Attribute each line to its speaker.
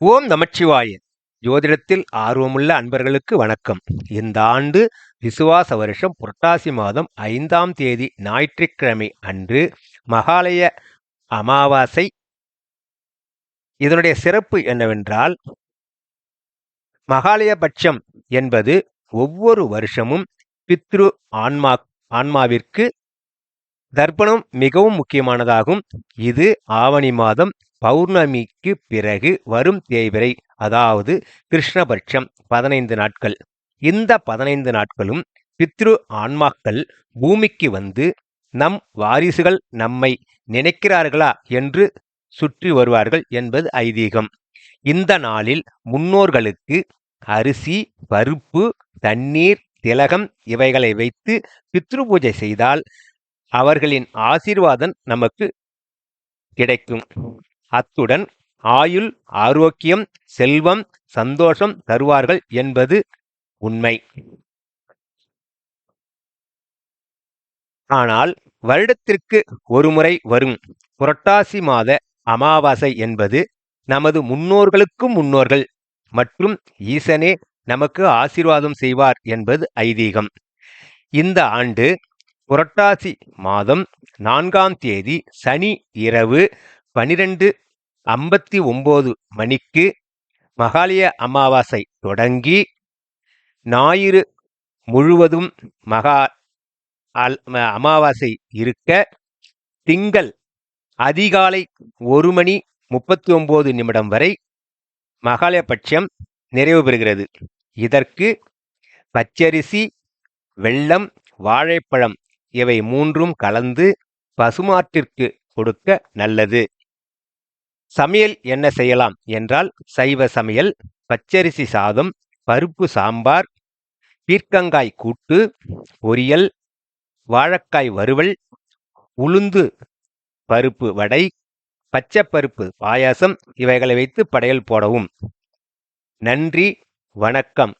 Speaker 1: ஓம் நமச்சிவாய. ஜோதிடத்தில் ஆர்வமுள்ள அன்பர்களுக்கு வணக்கம். இந்த ஆண்டு விசுவாச வருஷம் புரட்டாசி மாதம் ஐந்தாம் தேதி ஞாயிற்றுக்கிழமை அன்று மகாலய அமாவாசை. இதனுடைய சிறப்பு என்னவென்றால் மகாலயபட்சம் என்பது ஒவ்வொரு வருஷமும் பித்ரு ஆன்மா ஆன்மாவிற்கு தர்ப்பணம் மிகவும் முக்கியமானதாகும். இது ஆவணி மாதம் பௌர்ணமிக்கு பிறகு வரும் தேய்பிரை அதாவது கிருஷ்ணபட்சம் பதினைந்து நாட்கள். இந்த பதினைந்து நாட்களும் பித்ரு ஆன்மாக்கள் பூமிக்கு வந்து நம் வாரிசுகள் நம்மை நினைக்கிறார்களா என்று சுற்றி வருவார்கள் என்பது ஐதீகம். இந்த நாளில் முன்னோர்களுக்கு அரிசி பருப்பு தண்ணீர் திலகம் இவைகளை வைத்து பித்ரு பூஜை செய்தால் அவர்களின் ஆசீர்வாதம் நமக்கு கிடைக்கும். அத்துடன் ஆயுள் ஆரோக்கியம் செல்வம் சந்தோஷம் தருவார்கள் என்பது உண்மை. ஆனால் வருடத்திற்கு ஒருமுறை வரும் புரட்டாசி மாத அமாவாசை என்பது நமது முன்னோர்களுக்கும் முன்னோர்கள் மற்றும் ஈசனே நமக்கு ஆசீர்வாதம் செய்வார் என்பது ஐதீகம். இந்த ஆண்டு புரட்டாசி மாதம் நான்காம் தேதி சனி இரவு பனிரெண்டு ஐம்பத்தி ஒம்பது மணிக்கு மகாலய அமாவாசை தொடங்கி ஞாயிறு முழுவதும் மகா அல் அமாவாசை இருக்க திங்கள் அதிகாலை ஒரு மணி முப்பத்தி ஒம்பது நிமிடம் வரை மகாலயபட்சம் நிறைவு பெறுகிறது. இதற்கு பச்சரிசி வெள்ளம் வாழைப்பழம் இவை மூன்றும் கலந்து பசுமாட்டிற்கு கொடுக்க நல்லது. சமையல் என்ன செய்யலாம் என்றால் சைவ சமையல் பச்சரிசி சாதம் பருப்பு சாம்பார் பீர்க்கங்காய் கூட்டு பொரியல் வாழைக்காய் வறுவல் உளுந்து பருப்பு வடை பச்சைப்பருப்பு பாயாசம் இவைகளை வைத்து படையல் போடவும். நன்றி வணக்கம்.